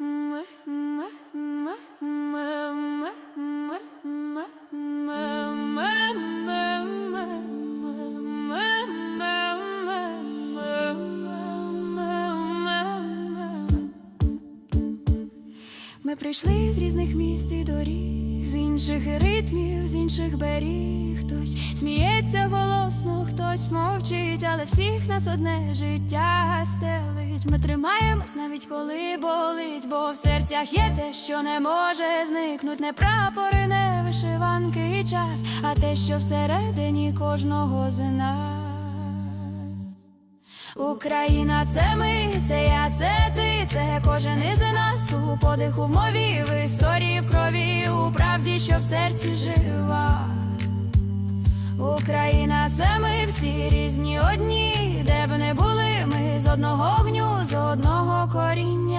Ми прийшли з різних міст і доріг, з інших ритмів, з інших беріг. Хтось сміється голосно, хтось мовчить, але всіх нас одне життя стелить. Ми тримаємось навіть коли болить, бо в серцях є те, що не може зникнуть. Не прапори, не вишиванки і час, а те, що всередині кожного з нас. Україна, це ми, це я, це ти, це кожен із нас у подиху в мові, в історії, в крові, у правді, що в серці жива. Україна, це ми всі різні одні, де б не були ми з одного огню, з одного коріння.